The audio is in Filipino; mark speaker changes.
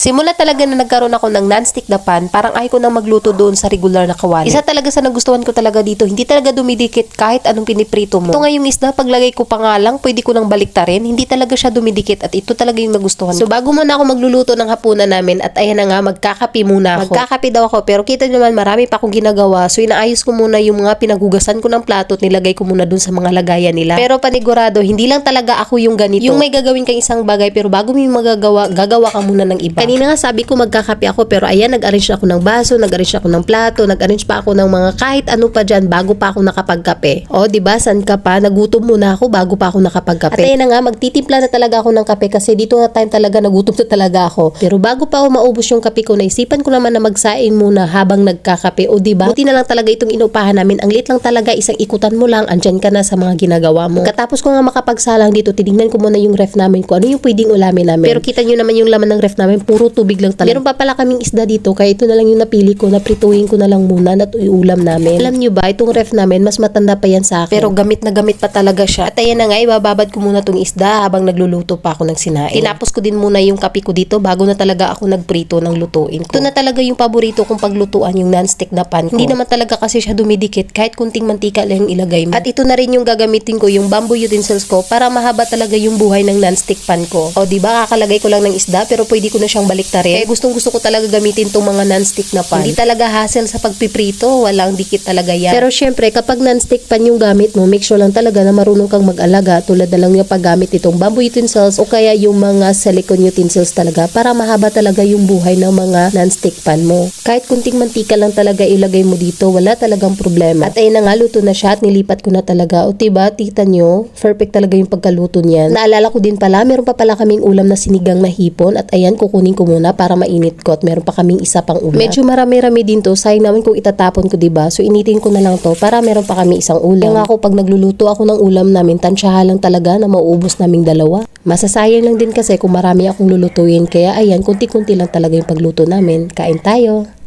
Speaker 1: Simula talaga na nagkaroon ako ng non-stick na pan, parang ayaw ko nang magluto doon sa regular na kawali. Isa talaga sa nagustuhan ko talaga dito, hindi talaga dumidikit kahit anong piniprito mo. Ito nga yung isda, paglagay ko pa nga lang, pwede ko nang baliktarin, hindi talaga siya dumidikit at ito talaga yung nagustuhan ko. So bago muna ako magluluto ng hapunan namin at ayan na nga, magkakape muna ako. Magkakape daw ako, pero kita naman marami pa akong ginagawa. So inaayos ko muna yung mga pinagugasan ko ng plato at nilagay ko muna dun sa mga lagayan nila. Pero panigurado, hindi lang talaga ako yung ganito. Yung may gagawin kang isang bagay pero bago mo yung magagawa, gagawa ka muna ng iba. Kanina nga sabi ko magkakape ako pero ayan, nag-arrange na ako ng baso, nag-arrange ako ng plato, nag-arrange pa ako ng mga kahit ano pa dyan bago pa ako nakapagkape. O, di ba San ka pa? Nagutom muna ako bago pa ako nakapagkape. At ayan na nga, magtitimpla na talaga ako ng kape kasi dito nga time talaga nagutom na talaga ako. Pero bago pa ako maubos yung kape ko, naisipan ko naman na magsain muna habang nagkakape. O, di ba? Buti na lang talaga itong inupahan namin. Ang lit lang talaga, isang ikutan mo lang, andyan ka na sa mga ginagawa mo. Katapos ko nga makapagsalang dito, tinignan ko muna yung ref namin kung ano yung pwedeng ulamin namin. Pero kita nyo naman yung laman ng ref namin, puro tubig lang talaga. Meron pa pala kaming isda dito, kaya ito na lang yung napili ko, naprituhin ko na lang muna at iulam namin. Alam nyo ba, itong ref namin, mas matanda pa yan sa akin. Pero gamit na gamit pa talaga siya. At ayan na nga, ibababad ko muna tong isda habang nagluluto pa ako ng sinain. Tinapos ko din muna yung kape ko dito bago na talaga ako nagprito ng lutuin ko. Ito na talaga yung paborito kong paglutuan, yung non-stick na pan ko. Hindi naman talaga kasi siya dumidikit kahit kunting mantika lang yung ilagay mo. At ito na rin yung gagamitin ko, yung bamboo utensils ko para mahaba talaga yung buhay ng non-stick pan ko. O di ba kakalagay ko lang ng isda pero pwede ko na siyang baliktarin. Kaya gustong gusto ko talaga gamitin tong mga non-stick na pan. Hindi talaga hassle sa pagpiprito, walang dikit talaga yan. Pero syempre kapag non-stick pan yung gamit mo, make sure lang talaga na marunong kang mag-alaga tulad na lang yung paggamit itong bamboo utensils o kaya yung mga silicone utensils talaga para mahaba talaga yung buhay ng mga non-stick pan mo. Kahit kunting mantika lang talaga ilagay mo dito, wala talagang problema. At ayun na nga, luto na siya at nilipat ko na talaga. O diba, tita nyo, perfect talaga yung pagkaluto niyan. Naalala ko din pala, meron pa pala kaming ulam na sinigang na hipon at ayan, kukunin ko muna para mainit ko at meron pa kaming isa pang ulam. Medyo marami-rami din to, sayang naman kung itatapon ko, diba? So initin ko na lang to para meron pa kami isang ulam. Kaya nga ako, pag nagluluto ako ng ulam namin, tansyahan lang talaga na mauubos naming dalawa. Masasayang lang din kasi kung marami akong lulutuin. Kaya ayan, kunti-kunti lang talaga yung pagluto namin. Kain tayo.